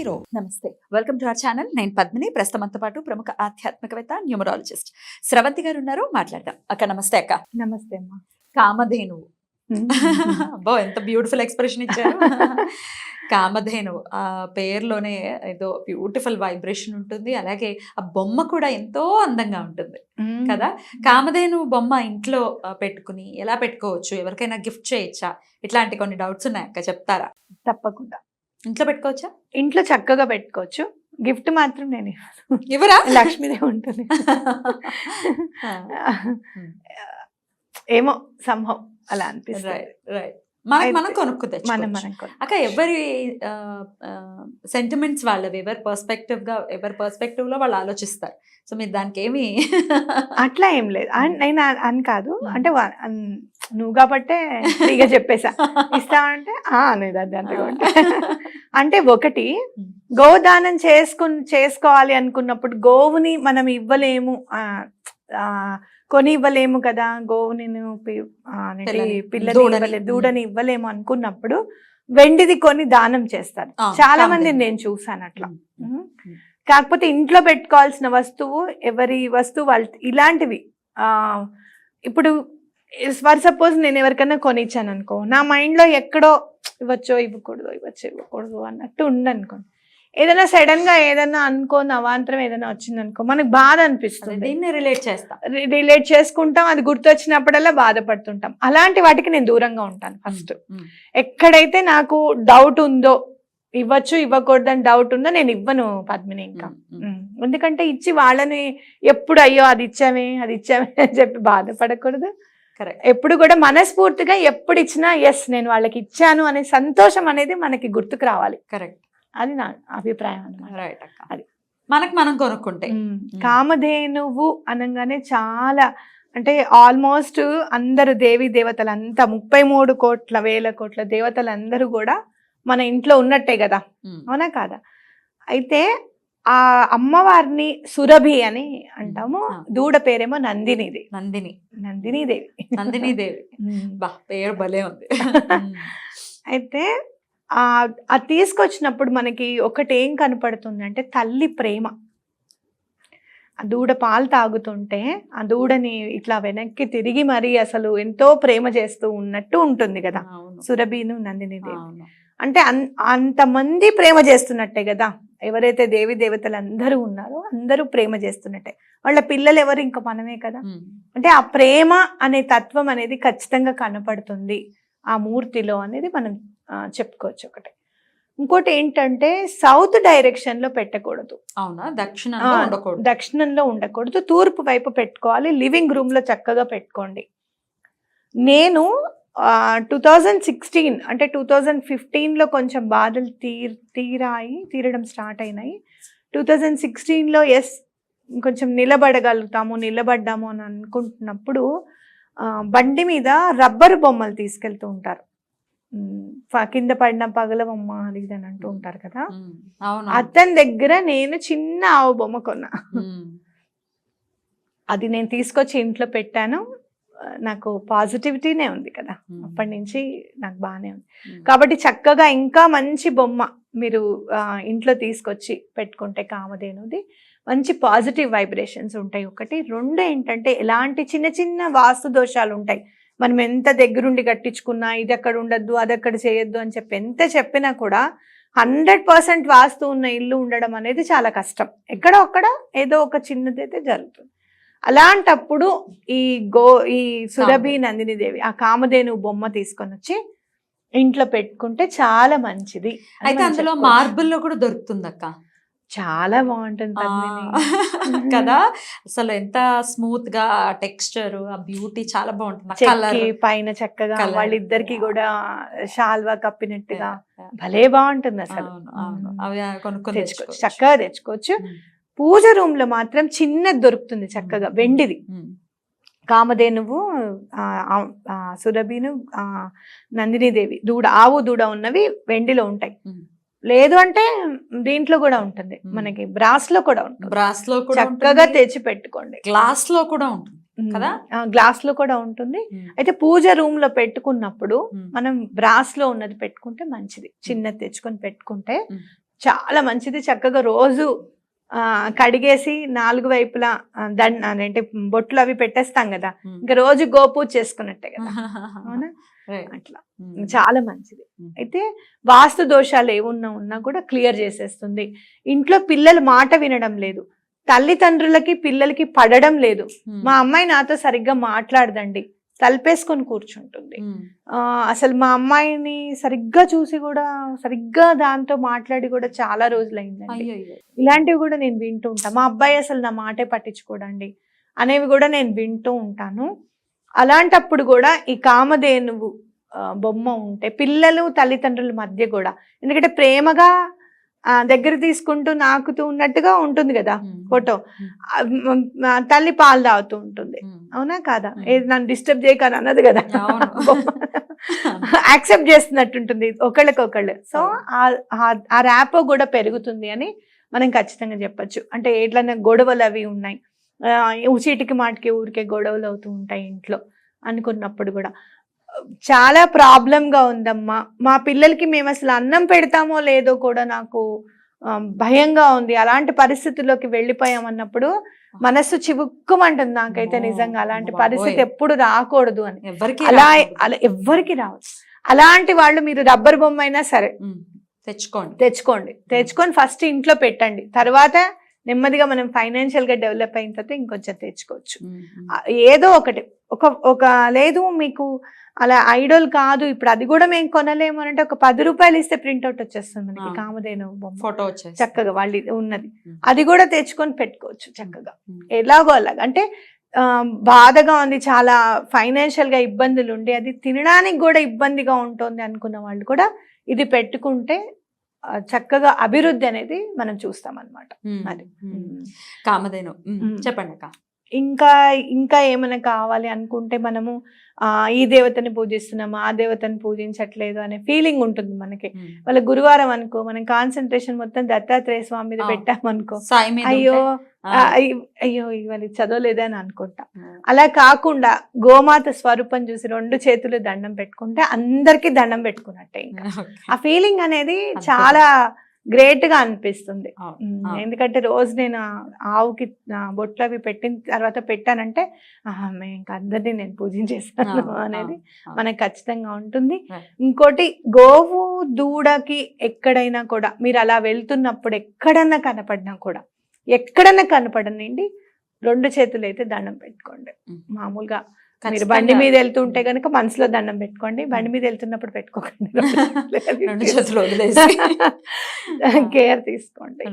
Hero నమస్తే. Welcome to our channel నేను పద్మిని. ప్రస్తుతంతో పాటు ప్రముఖ ఆధ్యాత్మికవేత్త న్యూమరాలజిస్ట్. స్రవంతి గారు ఉన్నారు. మాట్లాడదాం. అక్క నమస్తే అక్క. నమస్తే అమ్మా. కామధేను అబ్బో ఎంత బ్యూటిఫుల్ ఎక్స్ప్రెషన్ ఇచ్చారు. కామధేను ఆ పేరులోనే ఏదో బ్యూటిఫుల్ వైబ్రేషన్ ఉంటుంది. అలాగే ఆ బొమ్మ కూడా ఎంతో అందంగా ఉంటుంది. కదా? కామధేను బొమ్మ ఇంట్లో పెట్టుకుని ఎలా పెట్టుకోవచ్చు? ఎవరికైనా గిఫ్ట్ చేయొచ్చా? ఇట్లాంటి కొన్ని డౌట్స్ ఉన్నాయి? అక్క చెప్తారా? తప్పకుండా. ఇంట్లో పెట్టుకోవచ్చా? ఇంట్లో చక్కగా పెట్టుకోవచ్చు. గిఫ్ట్ మాత్రం నేను ఇవ్వను. ఎవరా లక్ష్మీదేవి ఉంటుంది. ఏమో సంభవం అలా అనిపిస్తుంది. రైట్ రైట్ అయితే మనం కొనుక్కు మనం మనం అక్క ఎవరి సెంటిమెంట్స్ వాళ్ళవి ఎవరి పర్స్పెక్టివ్గా ఎవరి పర్స్పెక్టివ్లో వాళ్ళు ఆలోచిస్తారు. సో మీరు దానికి ఏమి అట్లా ఏం లేదు. అన్- నేను అని కాదు. Hmm. అంటే నువ్వు కాబట్టే ఫ్రీగా చెప్పేసా. ఇస్తావంటే ఆ అనేది అది అంతే. అంటే ఒకటి Hmm. గోదానం చేసుకుని చేసుకోవాలి అనుకున్నప్పుడు గోవుని మనం ఇవ్వలేము. కొని ఇవ్వలేము కదా గోవుని పిల్లని, దూడని. ఇవ్వలే దూడని ఇవ్వలేము అనుకున్నప్పుడు వెండిది కొని దానం చేస్తారు. చాలా మంది. నేను చూసాను అట్లా. కాకపోతే ఇంట్లో పెట్టుకోవాల్సిన వస్తువు ఎవరి వస్తువు వాళ్ళ ఇలాంటివి. ఆ ఇప్పుడు ఫర్ సపోజ్ నేను ఎవరికైనా కొనిచ్చాను అనుకో నా mind లో ఎక్కడో ఇవ్వచ్చో ఇవ్వకూడదు ఇవ్వచ్చు ఇవ్వకూడదు అన్నట్టు ఉండనుకోండి ఏదైనా సడన్గా ఏదైనా అనుకోని అవాంతరం ఏదైనా వచ్చింది అనుకో మనకు బాధ అనిపిస్తుంది. దీన్ని రిలేట్ చేస్తా. రిలేట్ చేసుకుంటాం అది గుర్తొచ్చినప్పుడల్లా బాధపడుతుంటాం. అలాంటి వాటికి నేను దూరంగా ఉంటాను ఫస్ట్ ఎక్కడైతే నాకు డౌట్ ఉందో ఇవ్వచ్చు ఇవ్వకూడదని డౌట్ ఉందో నేను ఇవ్వను పద్మిని ఇంకా. ఎందుకంటే ఇచ్చి వాళ్ళని ఎప్పుడు అయ్యో అది ఇచ్చామే అది ఇచ్చామే అని చెప్పి బాధపడకూడదు. ఎప్పుడు కూడా మనస్ఫూర్తిగా ఎప్పుడు ఇచ్చినా ఎస్ నేను వాళ్ళకి ఇచ్చాను అనే సంతోషం అనేది మనకి గుర్తుకు రావాలి. కరెక్ట్ అది నా అభిప్రాయం అనమాట రైట్ అది. మనకు మనం కొనుక్కుంటే. కామధేనువు అనగానే చాలా అంటే ఆల్మోస్ట్ అందరు దేవి దేవతలు అంతా ముప్పై మూడు కోట్ల వేల కోట్ల దేవతలు అందరూ కూడా మన ఇంట్లో ఉన్నట్టే కదా? అవునా కాదా? అయితే ఆ అమ్మవారిని సురభి అని అంటాము. దూడ పేరేమో నందినిది. నందిని. నందిని దేవి నందిని దేవి బా పేరు భలే ఉంది. అయితే అది తీసుకొచ్చినప్పుడు మనకి ఒకటి ఏం కనపడుతుంది అంటే తల్లి ప్రేమ. ఆ దూడ పాలు తాగుతుంటే ఆ దూడని ఇట్లా వెనక్కి తిరిగి మరి అసలు ఎంతో ప్రేమ చేస్తూ ఉన్నట్టు ఉంటుంది కదా. సురభిను నందిని దేవి. అంటే అన్ అంతమంది ప్రేమ చేస్తున్నట్టే కదా. ఎవరైతే దేవి దేవతలు అందరూ ఉన్నారో అందరూ ప్రేమ చేస్తున్నట్టే. వాళ్ళ పిల్లలు ఎవరు ఇంకా మనమే కదా. అంటే ఆ ప్రేమ అనే తత్వం అనేది ఖచ్చితంగా కనపడుతుంది. ఆ మూర్తిలో అనేది మనం చెప్పుకోవచ్చు ఒకటి. ఇంకోటి ఏంటంటే సౌత్ డైరెక్షన్లో పెట్టకూడదు. అవునా? దక్షిణంలో ఉండకూడదు. దక్షిణంలో ఉండకూడదు. తూర్పు వైపు పెట్టుకోవాలి. లివింగ్ రూమ్లో చక్కగా పెట్టుకోండి. నేను టూ థౌజండ్ సిక్స్టీన్ అంటే టూ థౌజండ్ ఫిఫ్టీన్లో కొంచెం బాధలు తీర్ తీరాయి తీరడం స్టార్ట్ అయినాయి. టూ థౌజండ్ సిక్స్టీన్లో ఎస్ కొంచెం నిలబడగలుగుతాము నిలబడ్డాము అని అనుకుంటున్నప్పుడు బండి మీద రబ్బరు బొమ్మలు తీసుకెళ్తూ ఉంటారు. కింద పడిన పగల బొమ్మ అది ఇది అని అంటూ ఉంటారు కదా? అతని దగ్గర నేను చిన్న ఆవు బొమ్మ కొన్నా. అది నేను తీసుకొచ్చి ఇంట్లో పెట్టాను. నాకు పాజిటివిటీనే ఉంది కదా. అప్పటి నుంచి నాకు బాగానే ఉంది. కాబట్టి చక్కగా ఇంకా మంచి బొమ్మ మీరు ఇంట్లో తీసుకొచ్చి పెట్టుకుంటే కామధేనుది. మంచి పాజిటివ్ వైబ్రేషన్స్ ఉంటాయి. ఒకటి. రెండు ఏంటంటే ఎలాంటి చిన్న చిన్న వాస్తు దోషాలు ఉంటాయి మనం ఎంత దగ్గరుండి కట్టించుకున్నా ఇది అక్కడ ఉండద్దు అది అక్కడ చేయొద్దు అని చెప్పి ఎంత చెప్పినా కూడా హండ్రెడ్ పర్సెంట్ వాస్తు ఉన్న ఇల్లు ఉండడం అనేది చాలా కష్టం. ఎక్కడో అక్కడ ఏదో ఒక చిన్నది అయితే జరుగుతుంది. అలాంటప్పుడు ఈ గో ఈ సురభి నందిని దేవి ఆ కామధేను బొమ్మ తీసుకొని వచ్చి ఇంట్లో పెట్టుకుంటే చాలా మంచిది అయితే అందులో చెప్పుకోవచ్చు. మార్బుల్లో కూడా దొరుకుతుంది అక్క చాలా బాగుంటుంది. కదా! అసలు ఎంత స్మూత్గా టెక్స్చర్ ఆ బ్యూటీ చాలా బాగుంటుంది కలర్. పైన చక్కగా. వాళ్ళిద్దరికి కూడా షాల్వా కప్పినట్టుగా భలే బాగుంటుంది అసలు. అవి కొనుక్కొని. చక్కగా తెచ్చుకోవచ్చు. పూజ రూమ్లో మాత్రం చిన్నది దొరుకుతుంది చక్కగా వెండిది. కామధేనువు సురభిను నందినీదేవి దూడ ఆవు దూడ ఉన్నవి వెండిలో ఉంటాయి. లేదు అంటే దీంట్లో కూడా ఉంటుంది. మనకి బ్రాస్లో కూడా ఉంటుంది. బ్రాస్లో కూడా చక్కగా తెచ్చి పెట్టుకోండి. గ్లాస్లో కూడా ఉంటుంది కదా? గ్లాస్లో కూడా ఉంటుంది. అయితే పూజ రూమ్లో పెట్టుకున్నప్పుడు మనం బ్రాస్లో ఉన్నది పెట్టుకుంటే మంచిది. చిన్నది తెచ్చుకొని పెట్టుకుంటే. చాలా మంచిది. చక్కగా రోజు ఆ, కడిగేసి నాలుగు వైపులా దండ అంటే బొట్లు అవి పెట్టేస్తాం కదా. ఇంకా రోజు గోపూజ చేసుకున్నట్టే కదా. అవునా. అట్లా. ఉమ్. చాలా మంచిది. ఉమ్. అయితే వాస్తు దోషాలు ఏమున్నా ఉన్నా కూడా క్లియర్ చేసేస్తుంది. ఇంట్లో పిల్లలు మాట వినడం లేదు. తల్లిదండ్రులకి పిల్లలకి పడడం లేదు. ఉమ్. మా అమ్మాయి నాతో సరిగ్గా మాట్లాడదండి. తలపేసుకొని కూర్చుంటుంది. అసలు మా అమ్మాయిని సరిగ్గా చూసి కూడా సరిగ్గా దాంతో మాట్లాడి కూడా చాలా రోజులైందండి. ఇలాంటివి కూడా నేను వింటూ ఉంటాను మా అబ్బాయి అసలు నా మాటే పట్టించుకోడండి అనేవి కూడా నేను వింటూ ఉంటాను. అలాంటప్పుడు కూడా ఈ కామధేనువు బొమ్మ ఉంటే పిల్లలు తల్లిదండ్రుల మధ్య కూడా. ఎందుకంటే ప్రేమగా ఆ, దగ్గర తీసుకుంటూ నాకుతూ ఉన్నట్టుగా ఉంటుంది కదా. ఫోటో. తల్లి పాలు తాగుతూ ఉంటుంది. అవునా కాదా. ఏది నన్ను డిస్టర్బ్ చేయకని అన్నది కదా. యాక్సెప్ట్ చేస్తున్నట్టుంటుంది ఒకళ్ళకొకళ్ళు. సో ఆ ర్యాపో కూడా పెరుగుతుంది అని మనం ఖచ్చితంగా చెప్పొచ్చు. అంటే ఎట్లన్నా గొడవలు అవి ఉన్నాయి. చీటికి మాటికి ఊరికే గొడవలు అవుతూ ఉంటాయి ఇంట్లో అనుకున్నప్పుడు కూడా. చాలా problem గా ఉందమ్మా. మా పిల్లలకి మేము అసలు అన్నం పెడతామో లేదో కూడా నాకు భయంగా ఉంది. అలాంటి పరిస్థితుల్లోకి వెళ్ళిపోయామన్నప్పుడు మనస్సు చివుక్కుమంటుంది నాకైతే నిజంగా. అలాంటి పరిస్థితి. ఎప్పుడు రాకూడదు అని. ఎవరికి అలా ఎవ్వరికి రావచ్చు. అలాంటి వాళ్ళు మీరు రబ్బర్ బొమ్మ అయినా సరే. తెచ్చుకోండి. తెచ్చుకోండి. తెచ్చుకొని ఫస్ట్ ఇంట్లో పెట్టండి. తర్వాత నెమ్మదిగా మనం ఫైనాన్షియల్గా డెవలప్ అయిన తర్వాత ఇంకొంచెం తెచ్చుకోవచ్చు. ఏదో ఒకటి. ఒక ఒక లేదు మీకు అలా ఐడల్ కాదు. ఇప్పుడు అది కూడా మేము కొనలేము అంటే ఒక పది రూపాయలు ఇస్తే ప్రింట్అవుట్ వచ్చేస్తుంది మనకి. కామధేను ఫోటో చక్కగా వాళ్ళు ఇది ఉన్నది. అది కూడా తెచ్చుకొని పెట్టుకోవచ్చు చక్కగా. ఎలాగో అలాగ. అంటే బాధగా ఉంది. చాలా ఫైనాన్షియల్గా ఇబ్బందులు ఉండి. అది తినడానికి కూడా ఇబ్బందిగా ఉంటుంది అనుకున్న వాళ్ళు కూడా ఇది పెట్టుకుంటే చక్కగా అభివృద్ధి అనేది మనం చూస్తాం అనమాట. అది. కామధేను. చెప్పండి అక్క ఇంకా ఇంకా ఏమైనా కావాలి అనుకుంటే మనము ఆ ఈ దేవతని పూజిస్తున్నాము ఆ దేవతని పూజించట్లేదు అనే ఫీలింగ్ ఉంటుంది మనకి. వాళ్ళ గురువారం అనుకో మనం కాన్సన్ట్రేషన్ మొత్తం దత్తాత్రేయ స్వామి మీద. పెట్టామనుకో అయ్యో అయ్యో, ఇది చదవలేదే అని అనుకుంటా. అలా కాకుండా గోమాత స్వరూపం చూసి రెండు చేతులు దండం పెట్టుకుంటే అందరికీ దండం పెట్టుకున్నట్టే ఇంకా. ఆ ఫీలింగ్ అనేది. చాలా గ్రేట్గా అనిపిస్తుంది. ఎందుకంటే రోజు నేను ఆవుకి బొట్లు అవి పెట్టిన తర్వాత పెట్టానంటే ఇంకా అందరినీ నేను పూజించేస్తాను అనేది. మనకు ఖచ్చితంగా ఉంటుంది. ఇంకోటి గోవు దూడకి ఎక్కడైనా కూడా మీరు అలా వెళ్తున్నప్పుడు ఎక్కడన్నా కనపడినా కూడా ఎక్కడన్నా కనపడనండి రెండు చేతులు అయితే దండం పెట్టుకోండి. మామూలుగా మీరు. బండి మీద వెళ్తుంటే కనుక మనసులో దండం పెట్టుకోండి బండి మీద వెళ్తున్నప్పుడు పెట్టుకోకండి. రెండు చేతులు వదిలేసి. కేర్ తీసుకోండి.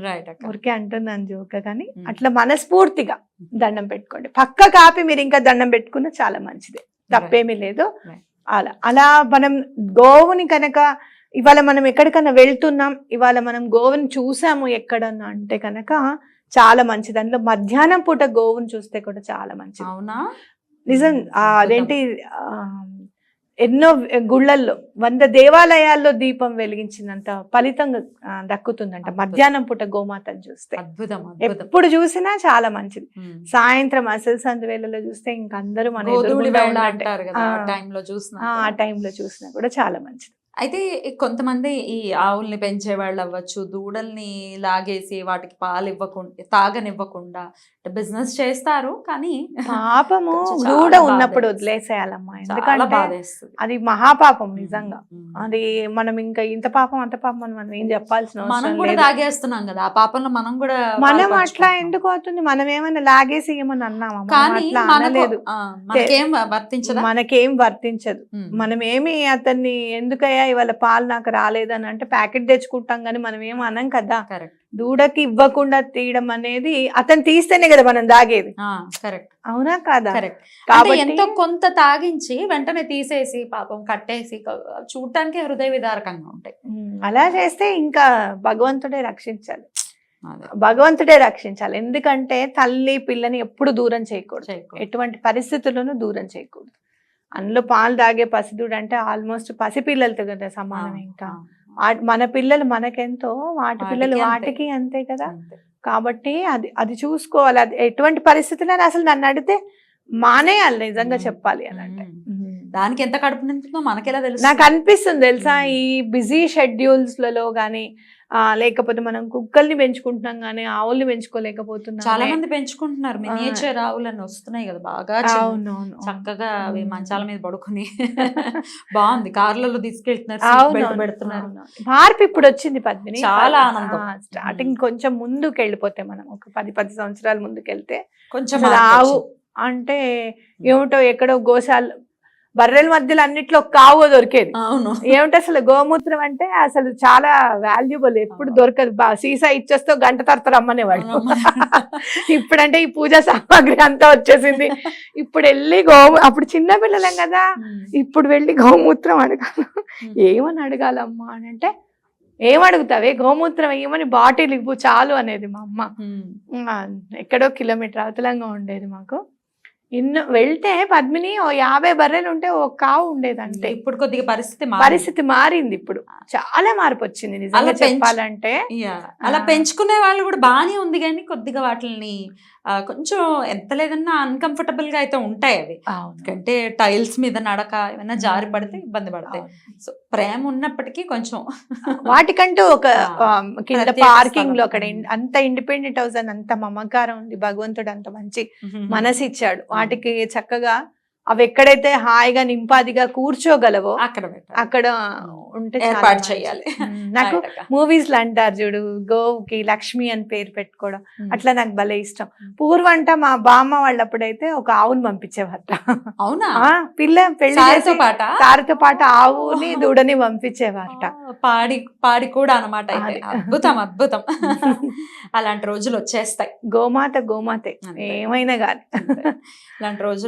ఊరికే అంటున్నాను జోక కానీ. అట్లా మనస్ఫూర్తిగా దండం పెట్టుకోండి. పక్క కాపి మీరు ఇంకా దండం పెట్టుకున్న చాలా మంచిది. తప్పేమీ లేదు. అలా అలా మనం గోవుని కనుక ఇవాళ మనం ఎక్కడికన్నా వెళ్తున్నాం ఇవాళ మనం గోవుని చూసాము ఎక్కడన్నా అంటే కనుక చాలా మంచిది. అందులో మధ్యాహ్నం పూట గోవుని చూస్తే కూడా చాలా మంచిది. అవునా? నిజం. అదేంటి ఎన్నో గుళ్ళల్లో వంద దేవాలయాల్లో దీపం వెలిగించినంత ఫలితం దక్కుతుందంట. మధ్యాహ్నం పూట గోమాతను చూస్తే. అద్భుతం ఎప్పుడు చూసినా చాలా మంచిది. సాయంత్రం అసలు సంధి వేళలో చూస్తే ఇంక అందరూ మన ఆ టైంలో చూసినా కూడా చాలా మంచిది. అయితే కొంతమంది ఈ ఆవుల్ని పెంచే వాళ్ళు అవ్వచ్చు దూడల్ని లాగేసి వాటికి పాలు ఇవ్వకుండా తాగనివ్వకుండా బిజినెస్ చేస్తారు కానీ పాపము దూడ ఉన్నప్పుడు. వదిలేసేయాలమ్మా. ఎందుకంటే అది మహాపాపం నిజంగా. అది మనం ఇంకా ఇంత పాపం అంత పాపం మనం ఏం చెప్పాల్సిన మనం కూడా లేదు. తాగేస్తున్నాం కదా ఆ పాపంలో మనం కూడా మనం అట్లా. ఎందుకు అవుతుంది? మనం ఏమైనా లాగేసి ఏమని అన్నామా? కానీ మనకు వర్తించదా? మనకేం వర్తించదు. మనం ఏమి అతన్ని ఎందుకయ్యా ఇవాళ పాలు నాకు రాలేదని అంటే ప్యాకెట్ తెచ్చుకుంటాం కానీ మనం ఏం అనం కదా. కరెక్ట్. దూడకి ఇవ్వకుండా తీయడం అనేది అతను తీస్తేనే కదా మనం దాగేది కరెక్ట్. అవునా కాదా? కాబట్టి ఎంతో కొంత తాగించి వెంటనే తీసేసి పాపం కట్టేసి చూడటానికి హృదయ విదారకంగా ఉంటాయి. అలా చేస్తే ఇంకా భగవంతుడే రక్షించాలి. భగవంతుడే రక్షించాలి. ఎందుకంటే తల్లి పిల్లని ఎప్పుడు దూరం చేయకూడదు. చేయకూడదు. ఎటువంటి పరిస్థితుల్లోనూ దూరం చేయకూడదు. అందులో పాలు తాగే పసిదుడు అంటే ఆల్మోస్ట్ పసిపిల్లలతో కదా సమానం ఇంకా మన పిల్లలు మనకెంతో వాటి పిల్లలు వాటికి అంతే. కదా. కాబట్టి అది అది చూసుకోవాలి అది ఎటువంటి పరిస్థితుల్లో అసలు నన్ను అడిగితే మానేయాలి నిజంగా. చెప్పాలి అని అంటే. దానికి ఎంత కడుపు నింపుతుందో మనకెలా తెలుసు నాకు అనిపిస్తుంది తెలుసా. ఈ బిజీ షెడ్యూల్స్లలో గానీ ఆ, లేకపోతే మనం కుక్కల్ని పెంచుకుంటున్నాం కానీ ఆవుల్ని పెంచుకోలేకపోతున్నాం చాలా మంది పెంచుకుంటున్నారు మినియేచర్ ఆవులని వస్తున్నాయి కదా బాగా చక్కగా అవి. మంచాల మీద పడుకుని బాగుంది కార్లలో తీసుకెళ్తున్నారు పెడుతున్నారు. మార్పు ఇప్పుడు వచ్చింది పద్మిని చాలా ఆనందం. స్టార్టింగ్ కొంచెం ముందుకు వెళ్ళిపోతే మనం ఒక పది పది సంవత్సరాల ముందుకు వెళ్తే కొంచెం ఆవు. అంటే ఏమిటో ఎక్కడో గోశాల బర్రెల మధ్యలో అన్నిట్లో కావు దొరికేది. అవును. ఏమిటి అసలు గోమూత్రం అంటే అసలు చాలా వాల్యుబుల్ ఎప్పుడు దొరకదు. బా సీసా ఇచ్చేస్తే గంట తర్వాత రమ్మనేవాడు ఇప్పుడంటే ఈ పూజా సామాగ్రి అంతా వచ్చేసింది. ఇప్పుడు వెళ్ళి గో అప్పుడు చిన్న పిల్లలం కదా. ఇప్పుడు వెళ్ళి గోమూత్రం అడగాలి. ఏమని అడగాలమ్మా అని అంటే ఏం అడుగుతావే? గోమూత్రం ఏమని బాటిల్ ఇవ్వు చాలు అనేది మా అమ్మ. ఎక్కడో కిలోమీటర్ అవతలంగా ఉండేది మాకు. ఇన్ని వెళ్తే పద్మిని ఓ యాభై బర్రెలు ఉంటే ఒక కావు ఉండేది అంతే ఇప్పుడు కొద్దిగా పరిస్థితి. పరిస్థితి మారింది ఇప్పుడు చాలా మార్పు వచ్చింది నిజంగా చెప్పాలంటే. అలా. పెంచుకునే వాళ్ళు కూడా బాగానే ఉంది కానీ కొద్దిగా వాటిని కొంచెం ఎంత లేదన్నా అన్కంఫర్టబుల్గా అయితే ఉంటాయి అవి. ఎందుకంటే టైల్స్ మీద నడక ఏమైనా జారి పడితే ఇబ్బంది పడతాయి. సో ప్రేమ ఉన్నప్పటికీ కొంచెం వాటికంటూ ఒక పార్కింగ్లో. అక్కడ అంత ఇండిపెండెంట్ హౌస్ అని అంత మమకారం ఉంది. భగవంతుడు అంత మంచి మనసు ఇచ్చాడు వాటికి చక్కగా అవి ఎక్కడైతే హాయిగా నింపాదిగా కూర్చోగలవో అక్కడ. అక్కడ ఉంటే ఏర్పాటు. చేయాలి. నాకు. మూవీస్లో అంటారు చూడు గోవుకి లక్ష్మి అని పేరు పెట్టుకోవడం. అట్లా నాకు భలే ఇష్టం. పూర్వంట మా బామ్మ వాళ్ళప్పుడైతే ఒక ఆవును పంపించేవారట అవునా? ఆ, పిల్ల పెళ్ళి పాట? సారితో పాటు ఆవుని దూడని పంపించేవారట. పాడి పాడి కూడా అనమాట. అద్భుతం అద్భుతం. అలాంటి రోజులు వచ్చేస్తాయి. గోమాత గోమాతే. ఏమైనా కానీ ఇలాంటి రోజులు